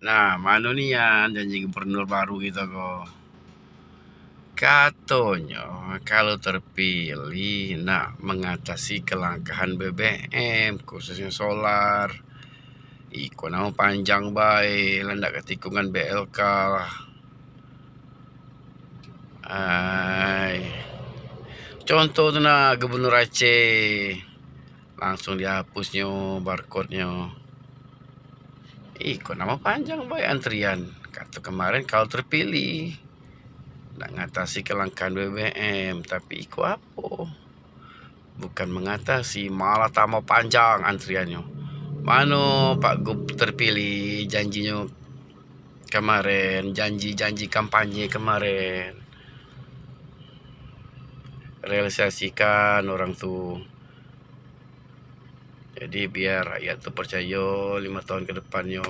Nah, mana nih janji gubernur baru gitu kok. Katanya kalau terpilih nak mengatasi kelangkaan BBM khususnya solar. Iko nama panjang baik, lendak ketikungan BLK. Ay. Contoh tuh nah gubernur Aceh langsung dihapusnya barcode-nya. Iko nama panjang baik antrian. Kata kemarin kalau terpilih nak mengatasi kelangkaan BBM, tapi iko apa? Bukan mengatasi, malah tambah panjang antriannya. Mana Pak Gub terpilih janjinya kemarin, janji-janji kampanye kemarin. Realisasikan orang tuh. Jadi biar rakyat tuh percaya lima tahun ke depannya